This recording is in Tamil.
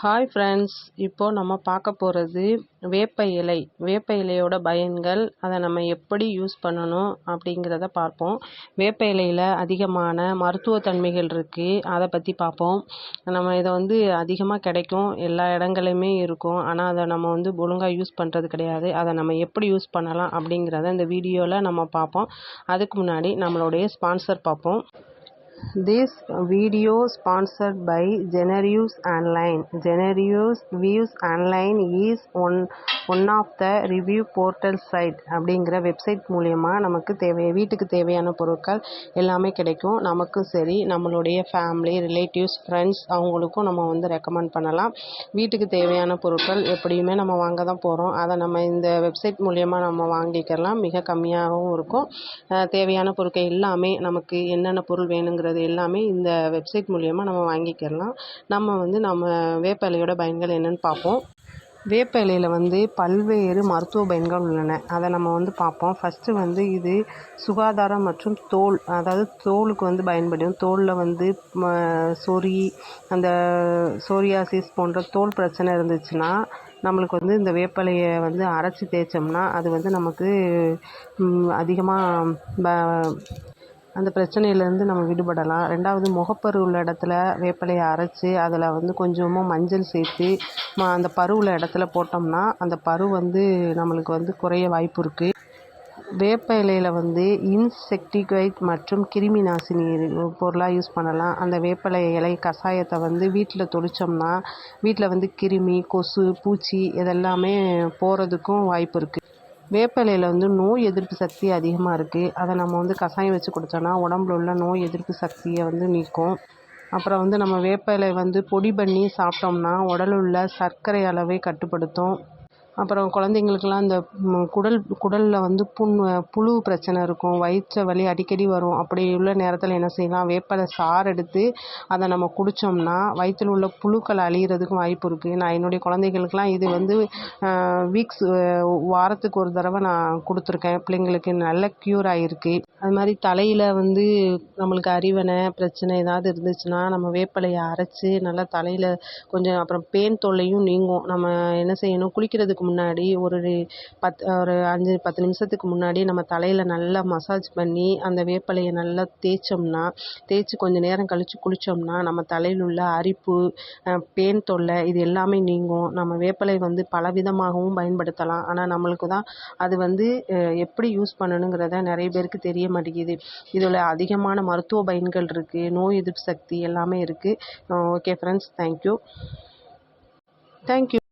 ஹாய் ஃப்ரெண்ட்ஸ் இப்போ நம்ம பார்க்க போகிறது வேப்ப இலை. வேப்ப இலையோட பயன்கள் அதை நம்ம எப்படி யூஸ் பண்ணணும் அப்படிங்கிறத பார்ப்போம். வேப்ப இலையில் அதிகமான மருத்துவ தன்மைகள் இருக்குது அதை பற்றி பார்ப்போம். நம்ம இதை வந்து அதிகமாக கிடைக்கும். எல்லா இடங்களையுமே இருக்கும். ஆனால் அதை நம்ம வந்து ஒழுங்காக யூஸ் பண்ணுறது கிடையாது. அதை நம்ம எப்படி யூஸ் பண்ணலாம் அப்படிங்கிறத இந்த வீடியோவில் நம்ம பார்ப்போம். அதுக்கு முன்னாடி நம்மளுடைய ஸ்பான்சர் பார்ப்போம். This video sponsored by Generous Online. Generous Views Online is one one of the review portal site அப்படிங்கிற வெப்சைட் மூலயமா நமக்கு தேவை வீட்டுக்கு தேவையான பொருட்கள் எல்லாமே கிடைக்கும். நமக்கும் சரி நம்மளுடைய ஃபேமிலி ரிலேட்டிவ்ஸ் ஃப்ரெண்ட்ஸ் அவங்களுக்கும் நம்ம வந்து ரெக்கமெண்ட் பண்ணலாம். வீட்டுக்கு தேவையான பொருட்கள் எப்படியுமே நம்ம வாங்க தான் போகிறோம் அதை நம்ம இந்த வெப்சைட் மூலயமா நம்ம வாங்கிக்கலாம். மிக கம்மியாகவும் இருக்கும். தேவையான பொருட்கள் எல்லாமே நமக்கு என்னென்ன பொருள் வேணுங்கிறது எல்லாமே இந்த வெப்சைட் மூலயமா நம்ம வாங்கிக்கலாம் நம்ம வந்து நம்ம வேப்பலையோட பயன்கள் என்னென்னு பார்ப்போம். வேப்ப இலையில் வந்து பல்வேறு மருத்துவ பயன்கள் உள்ளன. அதை நம்ம வந்து பார்ப்போம். ஃபஸ்ட்டு வந்து இது சுகாதாரம் மற்றும் தோல் அதாவது தோலுக்கு வந்து பயன்படும். தோலில் வந்து சொறி அந்த சோரியாசிஸ் போன்ற தோல் பிரச்சனை இருந்துச்சுன்னா நம்மளுக்கு வந்து இந்த வேப்பிலையை வந்து அரைச்சி தேய்ச்சோம்னா அது வந்து நமக்கு அதிகமாக அந்த பிரச்சனையிலேருந்து நம்ம விடுபடலாம். ரெண்டாவது முகப்பரு உள்ள இடத்துல வேப்பிலையை அரைச்சி அதில் வந்து கொஞ்சமாக மஞ்சள் சேர்த்து அந்த பரு உள்ள இடத்துல போட்டோம்னா அந்த பரு வந்து நம்மளுக்கு வந்து குறைய வாய்ப்பு இருக்குது வேப்ப இலையில் வந்து இன்செக்டிகைட் மற்றும் கிருமி நாசினி பொருளாக யூஸ் பண்ணலாம். அந்த வேப்பிலை இலை கஷாயத்தை வந்து வீட்டில் தொளிச்சோம்னா வீட்டில் வந்து கிருமி கொசு பூச்சி இதெல்லாமே போகிறதுக்கும் வாய்ப்பு இருக்குது வேப்பிலையில் வந்து நோய் எதிர்ப்பு சக்தி அதிகமாக இருக்குது அதை நம்ம வந்து கஷாயம் வச்சு குடித்தோன்னா உடம்புல உள்ள நோய் எதிர்ப்பு சக்தியை வந்து நீக்கும். அப்புறம் வந்து நம்ம வேப்பிலை வந்து பொடி பண்ணி சாப்பிட்டோம்னா உடலில் உள்ள சர்க்கரை அளவை கட்டுப்படுத்தும். அப்புறம் குழந்தைங்களுக்குலாம் இந்த குடல் குடலில் வந்து புண் புழு பிரச்சனை இருக்கும். வயிற்று வலி அடிக்கடி வரும். அப்படி உள்ள நேரத்தில் என்ன செய்யலாம்? வேப்பலை சாறு எடுத்து அதை நம்ம குடித்தோம்னா வயிற்றில் உள்ள புழுக்கள் அழியிறதுக்கும் வாய்ப்பு இருக்குது நான் என்னுடைய குழந்தைகளுக்குலாம் இது வந்து வீக்ஸ் வாரத்துக்கு ஒரு தடவை நான் கொடுத்துருக்கேன். பிள்ளைங்களுக்கு நல்ல க்யூர் ஆகிருக்கு அது மாதிரி தலையில் வந்து நம்மளுக்கு அறிவனை பிரச்சனை ஏதாவது இருந்துச்சுன்னா நம்ம வேப்பிலையை அரைச்சி நல்லா தலையில் கொஞ்சம் அப்புறம் பேன் தொல்லையும் நீங்கும். நம்ம என்ன செய்யணும்? குளிக்கிறதுக்கு முன்னாடி ஒரு பத் ஒரு அஞ்சு பத்து நிமிஷத்துக்கு முன்னாடி நம்ம தலையில் நல்லா மசாஜ் பண்ணி அந்த வேப்பிலையை நல்லா தேய்ச்சோம்னா தேய்ச்சி கொஞ்சம் நேரம் கழித்து குளித்தோம்னா நம்ம தலையில் உள்ள அரிப்பு பேன் தொல்லை இது எல்லாமே நீங்கும். நம்ம வேப்பிலை வந்து பலவிதமாகவும் பயன்படுத்தலாம். ஆனால் நம்மளுக்கு தான் அது வந்து எப்படி யூஸ் பண்ணணுங்கிறத நிறைய பேருக்கு தெரிய மாட்டேங்குது. இதில் அதிகமான மருத்துவ பயன்கள் இருக்குது நோய் எதிர்ப்பு சக்தி எல்லாமே இருக்குது ஓகே ஃப்ரெண்ட்ஸ் தேங்க்யூ தேங்க்யூ